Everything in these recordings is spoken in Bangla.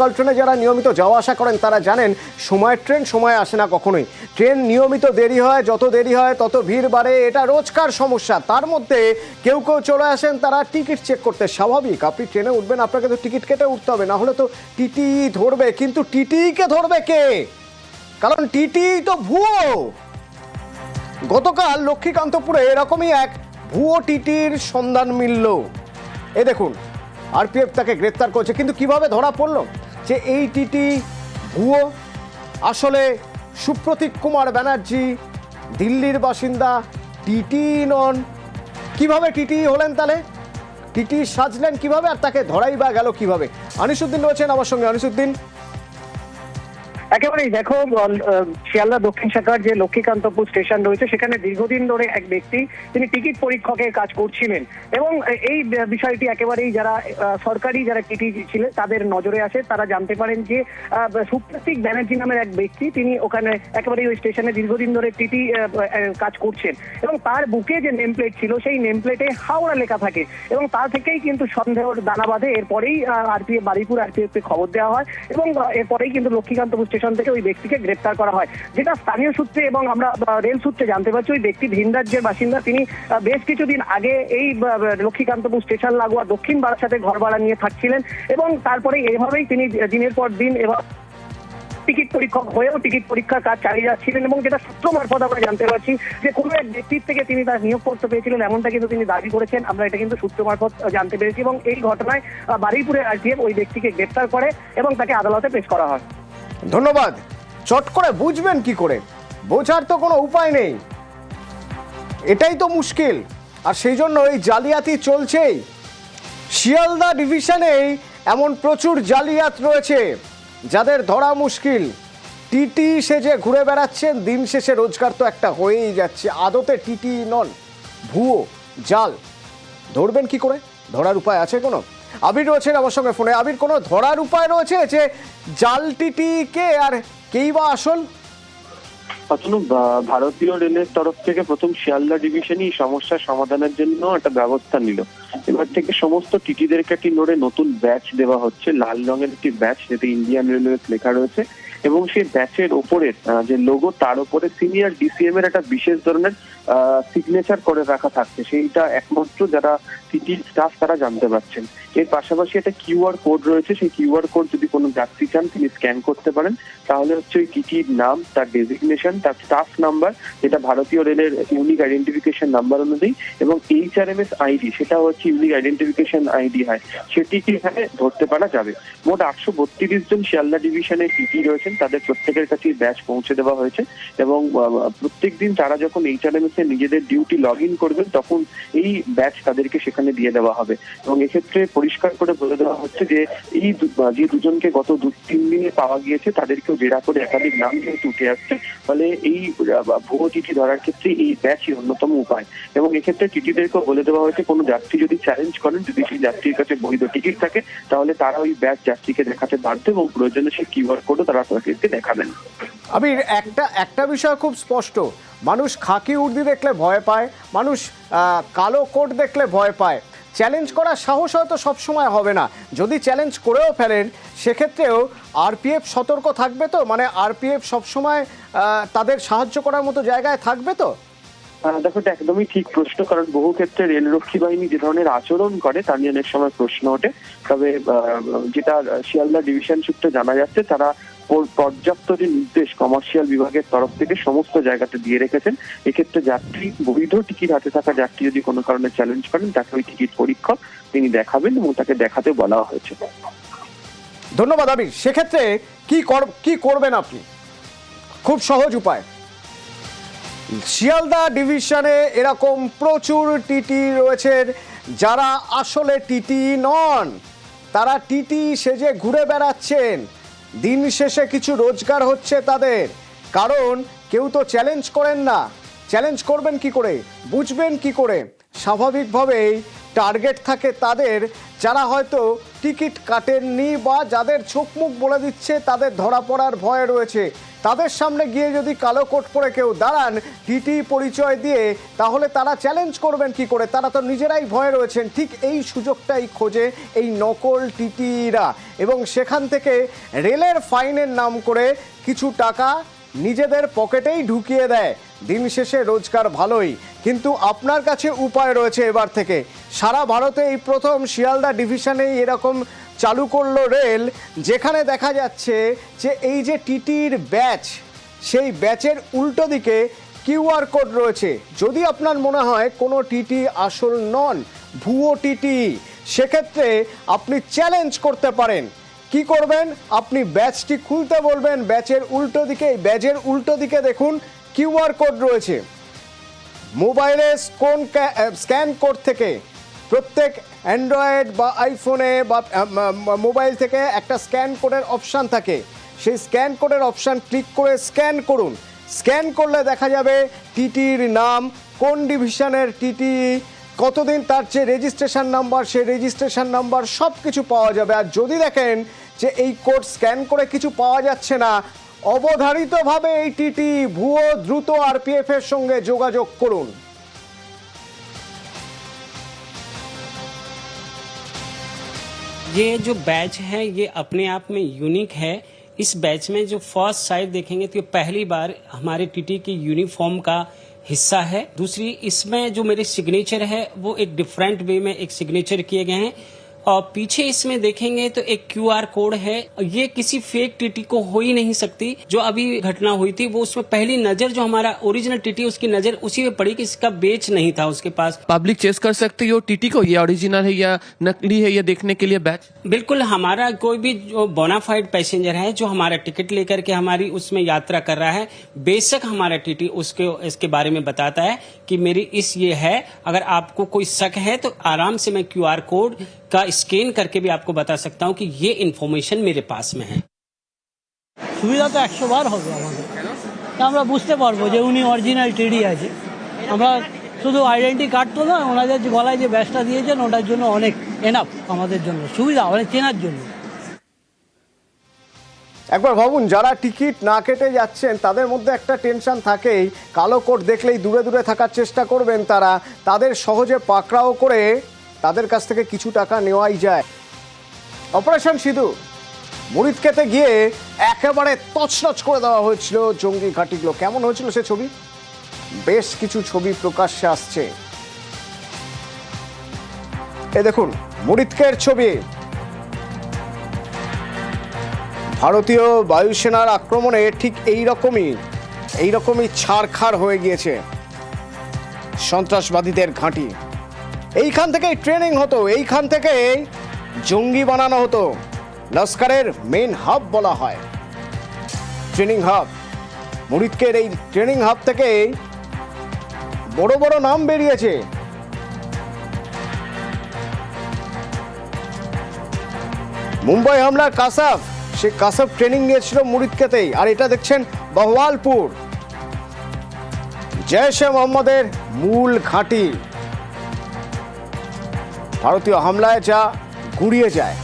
লোকাল ট্রেনে যারা নিয়মিত যাওয়া আসা করেন, তারা জানেন সময়ের ট্রেন সময় আসে না কখনোই। ট্রেন নিয়মিত দেরি হয়, যত দেরি হয় তত ভিড় বাড়ে, এটা রোজকার সমস্যা। তার মধ্যে কেউ কেউ চলে আসেন, তারা টিকিট চেক করতে। স্বাভাবিক, আপনি ট্রেনে উঠবেন, আপনাকে তো টিকিট কেটে উঠতে হবে, না হলে তো টিটি ধরবে। কিন্তু টিটিকে ধরবে কে? কারণ টিটি তো ভুয়ো। গতকাল লক্ষ্মীকান্তপুরে এরকমই এক ভুয়ো টিটির সন্ধান মিলল। এ দেখুন, আরপিএফ তাকে গ্রেপ্তার করছে, কিন্তু কীভাবে ধরা পড়ল? যে এই টিটি ভুয়ো, আসলে সুপ্রতীক কুমার ব্যানার্জি, দিল্লির বাসিন্দা টিটি নন। কীভাবে টিটি হলেন তাহলে? টিটি সাজলেন কীভাবে আর তাকে ধরাই বা গেল কীভাবে? আনিসুদ্দিন রয়েছেন আমার সঙ্গে। আনিসুদ্দিন একেবারেই দেখো শিয়ালদা দক্ষিণ শাখার যে লক্ষ্মীকান্তপুর স্টেশন রয়েছে, সেখানে দীর্ঘদিন ধরে এক ব্যক্তি তিনি টিকিট পরীক্ষকের কাজ করছিলেন। এবং এই বিষয়টি একেবারেই যারা সরকারি যারা টিটি ছিলেন, তাদের নজরে আসে। তারা জানতে পারেন যে সুপ্রতীক ব্যানার্জি নামের এক ব্যক্তি তিনি ওখানে একেবারেই ওই স্টেশনে দীর্ঘদিন ধরে টিটি কাজ করছেন। এবং তার বুকে যে নেম প্লেট ছিল, সেই নেম প্লেটে হাওড়া লেখা থাকে। এবং তা থেকেই কিন্তু সন্দেহর দানা বাঁধে। এরপরেই আরপিএফ বারিপুর আরপিএফ খবর দেওয়া হয়। এবং, এরপরেই কিন্তু লক্ষ্মীকান্তপুর স্টেশন থেকে ওই ব্যক্তিকে গ্রেপ্তার করা হয়। যেটা স্থানীয় সূত্রে এবং আমরা রেল সূত্রে জানতে পারছি, ওই ব্যক্তি ভিন রাজ্যের বাসিন্দা। তিনি বেশ কিছুদিন আগে এই লক্ষ্মীকান্তপুর স্টেশন লাগোয়া দক্ষিণ বারাসাতে ঘর ভাড়া নিয়ে থাকছিলেন এবং তারপরে এইভাবেই তিনি দিনের পর দিন এবার টিকিট পরীক্ষক হয়েও টিকিট পরীক্ষার কাজ চালিয়ে যাচ্ছিলেন এবং যেটা সূত্র মারফত আমরা জানতে পারছি যে কোনো এক ব্যক্তির থেকে তিনি তার নিয়োগপত্র পেয়েছিলেন এমনটা কিন্তু তিনি দাবি করেছেন। আমরা এটা কিন্তু সূত্র মারফত জানতে পেরেছি এবং এই ঘটনায় বারুইপুরের আরটিএফ ওই ব্যক্তিকে গ্রেপ্তার করে এবং তাকে আদালতে পেশ করা হয়। ধন্যবাদ। চট করে বুঝবেন কি করে। বোঝার তো কোনো উপায় নেই। এটাই তো মুশকিল। আর সেই জন্য এই জালিয়াতি চলছেই। শিয়ালদা ডিভিশনেই এমন প্রচুর জালিয়াত রয়েছে, যাদের ধরা মুশকিল। টিটি সেজে ঘুরে বেড়াচ্ছেন, দিন শেষে রোজগার তো একটা হয়েই যাচ্ছে। আদতে টিটি নন, ভুয়ো, জাল। ধরবেন কি করে? ধরার উপায় আছে কোনো? আবির রয়েছেন আমার সঙ্গে ফোনে। আবির, কোনো ধরার উপায় রয়েছে যে জাল টিটি কে আর কেই বা আসল? ভারতীয় রেলের তরফ থেকে প্রথম শিয়ালদা ডিভিশনই এই সমস্যার সমাধানের জন্য একটা ব্যবস্থা নিল। এবার থেকে সমস্ত টিটিদেরকে একটি নোড়ে নতুন ব্যাচ দেওয়া হচ্ছে। লাল রঙের একটি ব্যাচ, যেটি ইন্ডিয়ান রেলওয়ে লেখা রয়েছে। এবং সেই ব্যাচের ওপরে আহ, যে লোগো তার উপরে সিনিয়র ডিসিএম এর একটা বিশেষ ধরনের সিগনেচার করে রাখা থাকছে। সেইটা একমাত্র যারা টিটির স্টাফ তারা জানতে পারছেন। এর পাশাপাশি একটা কিউআর কোড রয়েছে। সেই কিউআর কোড যদি কোনো যাত্রী চান তিনি স্ক্যান করতে পারেন। তাহলে হচ্ছে ওই টিটির নাম তার ডেজিগনেশন তার স্টাফ নাম্বার যেটা ভারতীয় রেলের ইউনিক আইডেন্টিফিকেশন নাম্বার অনুযায়ী এবং H R M S ID সেটা হচ্ছে ইউনিক আইডেন্টিফিকেশন আইডি হয়। সেটিকে এখানে ধরতে পারা যাবে। মোট আটশো বত্রিশ জন শিয়ালদা ডিভিশনে টিটি রয়েছেন তাদের প্রত্যেকের কাছে ব্যাচ পৌঁছে দেওয়া হয়েছে এবং প্রত্যেক দিন তারা যখন এইচ আর এম এস এ নিজেদের ডিউটি লগ ইন করবেন, তখন এই ব্যাচ তাদেরকে সেখানে দিয়ে দেওয়া হবে। এবং এক্ষেত্রে পরিষ্কার করে বলে দেওয়া হচ্ছে যে, এই যে দুজনকে গত দু, তিন দিনে পাওয়া গিয়েছে, তাদেরকেও জেরা করে একাধিক নাম যেহেতু উঠে আসছে। ফলে এই ভুয়ো চিঠি ধরার ক্ষেত্রে এই ব্যাচই অন্যতম উপায়। এবং এক্ষেত্রে চিঠিদেরকেও বলে দেওয়া হয়েছে, কোনো যাত্রী যদি চ্যালেঞ্জ করেন, যদি সেই যাত্রীর কাছে বৈধ টিকিট থাকে, তাহলে তারা ওই ব্যাচ যাত্রীকে দেখাতে বাধ্য এবং প্রয়োজনে সেই কিউআর কোডও তারা তাদেরকে দেখাবেন আমি একটা একটা বিষয় খুব স্পষ্ট। মানুষ খাকি উর্দি দেখলে ভয় পায়, মানুষ কালো কোট দেখলে ভয় পায়। চ্যালেঞ্জ করার সাহস হয়তো সবসময় হবে না। যদি চ্যালেঞ্জ করেও ফেলেন, সেক্ষেত্রেও আরপিএফ সতর্ক থাকবে তো? মানে আরপিএফ সবসময় তাদের সাহায্য করার মতো জায়গায় থাকবে তো? দেখো, এটা একদমই ঠিক প্রশ্ন, কারণ বহু ক্ষেত্রে রেলরক্ষী বাহিনী যে ধরনের আচরণ করে, তা নিয়ে অনেক সময় প্রশ্ন ওঠে। তবে যেটা শিয়ালদা ডিভিশন সূত্রে জানা যাচ্ছে, তারা পর্যাপ্ত যে নির্দেশ কমার্শিয়াল বিভাগের তরফ থেকে সমস্ত জায়গাতে দিয়ে রেখেছেন। এক্ষেত্রে যাত্রী, বৈধ টিকিট হাতে থাকা যাত্রী যদি কোনো কারণে চ্যালেঞ্জ করেন, তাকে ওই টিকিট পরীক্ষক তিনি দেখাবেন এবং তাকে দেখাতে বলা হয়েছে। ধন্যবাদ, আবির। সেক্ষেত্রে কি কর কি করবেন আপনি? খুব সহজ উপায়। শিয়ালদা ডিভিশনে এরকম প্রচুর টিটি রয়েছে, যারা আসলে টিটি নন। তারা টিটি সেজে ঘুরে বেড়াচ্ছেন। দিন শেষে কিছু রোজগার হচ্ছে তাদের। কারণ কেউ তো চ্যালেঞ্জ করেন না। চ্যালেঞ্জ করবেন কি করে? বুঝবেন কি করে? স্বাভাবিকভাবেই টার্গেট থাকে তাদের, যারা হয়তো টিকিট কাটেননি বা যাদের চোখ মুখ বলে দিচ্ছে, তাদের ধরা পড়ার ভয় রয়েছে। তাদের সামনে গিয়ে যদি কালো কোট পরে কেউ দাঁড়ান টিটি পরিচয় দিয়ে, তাহলে তারা চ্যালেঞ্জ করবেন কি করে? তারা তো নিজেরাই ভয়ে রয়েছেন। ঠিক এই সুযোগটাই খোঁজে এই নকল টিটিরা। এবং সেখান থেকে রেলের ফাইনের নাম করে কিছু টাকা নিজেদের পকেটেই ঢুকিয়ে দেয়। দিন শেষে রোজগার ভালোই। কিন্তু আপনার কাছে উপায় রয়েছে এবার থেকে। সারা ভারতে এই প্রথম শিয়ালদা ডিভিশনেই এরকম চালু করল রেল, যেখানে দেখা যাচ্ছে যে এই যে টিটির ব্যাচ, সেই ব্যাচের উল্টো দিকে কিউআর কোড রয়েছে। যদি আপনার মনে হয় কোনো টিটি আসল নন, ভুয়ো টিটি, সেক্ষেত্রে আপনি চ্যালেঞ্জ করতে পারেন। কি করবেন? আপনি ব্যাচটি খুলতে বলবেন, ব্যাচের উল্টো দিকে ব্যাচের উল্টো দিকে দেখুন কিউআর কোড রয়েছে। মোবাইলে কোন স্ক্যান কোড থেকে প্রত্যেক অ্যান্ড্রয়েড বা আইফোনে বা মোবাইল থেকে একটা স্ক্যান কোডের অপশান থাকে। সেই স্ক্যান কোডের অপশান ক্লিক করে স্ক্যান করুন। স্ক্যান করলে দেখা যাবে টিটির নাম, কোন ডিভিশনের টিটি, কতদিন তার যে রেজিস্ট্রেশন নাম্বার, সেই রেজিস্ট্রেশন নাম্বার সব কিছু পাওয়া যাবে। আর যদি দেখেন যে এই কোড স্ক্যান করে কিছু পাওয়া যাচ্ছে না অবধারিতভাবে এই টিটি ভুয়ো দ্রুত আরপিএফ এর সঙ্গে যোগাযোগ করুন ये जो बैच है ये अपने आप में यूनिक है इस बैच में जो फर्स्ट साइड देखेंगे तो ये पहली बार हमारे टीटी की यूनिफॉर्म का हिस्सा है दूसरी इसमें जो मेरे सिग्नेचर है वो एक डिफरेंट वे में एक सिग्नेचर किए गए हैं और पीछे इसमें देखेंगे तो एक क्यूआर कोड है। ये किसी फेक टीटी को हो ही नहीं सकती। जो अभी घटना हुई थी वो उसमें पहली नज़र जो हमारा ओरिजिनल टीटी उसकी नज़र उसी पे पड़ी कि इसका बेच नहीं था उसके पास। पब्लिक चेस कर सकती हो टीटी को? ये ओरिजिनल है या नकली है ये देखने के लिए बैच बिल्कुल हमारा कोई भी जो बोनाफाइड पैसेंजर है जो हमारा टिकट लेकर के हमारी उसमें यात्रा कर रहा है बेशक हमारा टीटी उसके इसके बारे में बताता है कि मेरी इस ये है। अगर आपको कोई शक है तो आराम से मैं क्यूआर कोड का स्कैन करके भी आपको बता सकता हूँ कि ये इन्फॉर्मेशन मेरे पास में है সুবিধা তো একশো বার হবে আমাদের তা আমরা বুঝতে পারবো যে উনি অরিজিনাল টিডি আছে আমরা শুধু আইডেন্টি কার্ড তো নয় ওনাদের যে গলায় যে ব্যাসটা দিয়েছেন ওটার জন্য অনেক এনাফ আমাদের জন্য সুবিধা অনেক চেনার জন্য একবার ভাবুন যারা টিকিট না কেটে যাচ্ছেন তাদের মধ্যে একটা টেনশন থাকেই কালো কোট দেখলেই দূরে দূরে থাকার চেষ্টা করবেন তারা তাদের সহজে পাকড়াও করে তাদের কাছ থেকে কিছু টাকা নেওয়াই যায়। অপারেশন সিধু মুড়িদ খেতে গিয়ে একেবারে তছনছ করে দেওয়া হয়েছিল জঙ্গি ঘাটিগুলো। কেমন হয়েছিল সে ছবি? বেশ কিছু ছবি প্রকাশ্যে আসছে। এ দেখুন, মুরিদকের ছবি। ভারতীয় বায়ুসেনার আক্রমণে ঠিক এই রকমই এই রকমই ছাড়খাড় হয়ে গিয়েছে সন্ত্রাসবাদীদের ঘাঁটি। এইখান থেকেই ট্রেনিং হতো, এইখান থেকেই জঙ্গি বানানো হতো। লস্করের মেন হাব বলা হয়। ট্রেনিং হাব মুরিদকের এই ট্রেনিং হাব থেকেই বড় বড় নাম বেরিয়েছে। মুম্বাই হামলার কাসাফ সে কাসাফ ট্রেনিং নিয়েছিল মুরিদকেতেই আর এটা দেখছেন বহওয়ালপুর। এ মোহাম্মদের মূল ঘাঁটি। ভারতীয় হামলায় যা গুড়িয়ে যায়।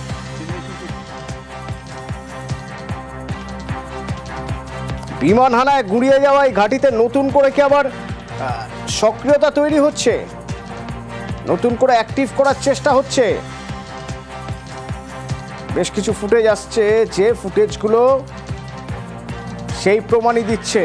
বিমান হানায় গুড়িয়ে যাওয়া এই ঘাঁটিতে নতুন করে কি আবার সক্রিয়তা তৈরি হচ্ছে? নতুন করে অ্যাক্টিভ করার চেষ্টা হচ্ছে? বেশ কিছু ফুটেজ আসছে, যে ফুটেজগুলো সেই প্রমাণই দিচ্ছে।